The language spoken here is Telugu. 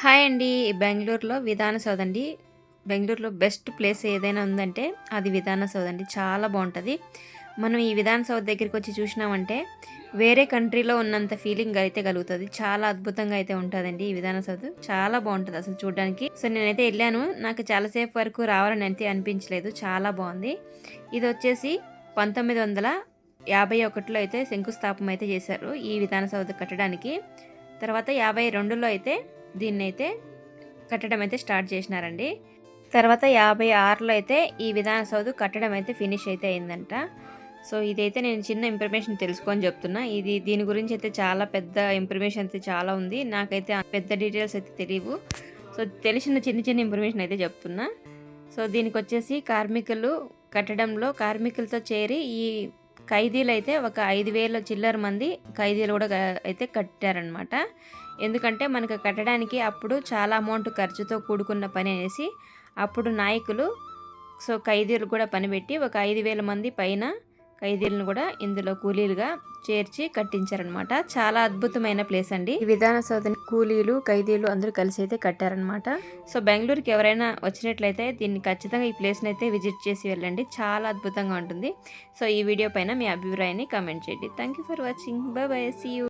హాయ్ అండి. బెంగళూరులో విధాన సౌధ అండి. బెంగళూరులో బెస్ట్ ప్లేస్ ఏదైనా ఉందంటే అది విధాన సౌధ అండి. చాలా బాగుంటుంది. మనం ఈ విధాన సౌధ దగ్గరికి వచ్చి చూసినామంటే వేరే కంట్రీలో ఉన్నంత ఫీలింగ్ అయితే కలుగుతుంది. చాలా అద్భుతంగా అయితే ఉంటుందండి ఈ విధాన సౌధ. చాలా బాగుంటుంది అసలు చూడడానికి. సో నేనైతే వెళ్ళాను. నాకు చాలాసేపు వరకు రావాలని అయితే అనిపించలేదు. చాలా బాగుంది. ఇది వచ్చేసి పంతొమ్మిది వందల యాభై ఒకటిలో అయితే శంకుస్థాపన అయితే చేశారు ఈ విధాన సౌధ కట్టడానికి. తర్వాత యాభై రెండులో అయితే దీన్ని అయితే కట్టడం అయితే స్టార్ట్ చేసినారండి. తర్వాత యాభై ఆరులో అయితే ఈ విధాన సౌధ కట్టడం అయితే ఫినిష్ అయితే అయిందంట. సో ఇదైతే నేను చిన్న ఇన్ఫర్మేషన్ తెలుసుకొని చెప్తున్నా. ఇది దీని గురించి అయితే చాలా పెద్ద ఇన్ఫర్మేషన్ అయితే చాలా ఉంది. నాకైతే పెద్ద డీటెయిల్స్ అయితే తెలియవు. సో తెలిసిన చిన్న చిన్న ఇన్ఫర్మేషన్ అయితే చెప్తున్నా. సో దీనికి వచ్చేసి కార్మికులు కట్టడంలో కార్మికులతో చేరి ఈ ఖైదీలు అయితే ఒక ఐదు వేల చిల్లర మంది ఖైదీలు కూడా అయితే కట్టారనమాట ఎందుకంటే మనకు కట్టడానికి అప్పుడు చాలా అమౌంట్ ఖర్చుతో కూడుకున్న పని అనేసి అప్పుడు నాయకులు సో ఖైదీలు కూడా పనిపెట్టి ఒక ఐదు వేల మంది పైన ఖైదీలను కూడా ఇందులో కూలీలుగా చేర్చి కట్టించారనమాట చాలా అద్భుతమైన ప్లేస్ అండి. ఈ విధాన సౌధని కూలీలు ఖైదీలు అందరూ కలిసి అయితే కట్టారనమాట సో బెంగళూరుకి ఎవరైనా వచ్చినట్లయితే దీన్ని ఖచ్చితంగా ఈ ప్లేస్ని అయితే విజిట్ చేసి వెళ్ళండి. చాలా అద్భుతంగా ఉంటుంది. సో ఈ వీడియో పైన మీ అభిప్రాయాన్ని కామెంట్ చేయండి. Thank you for watching bye bye see you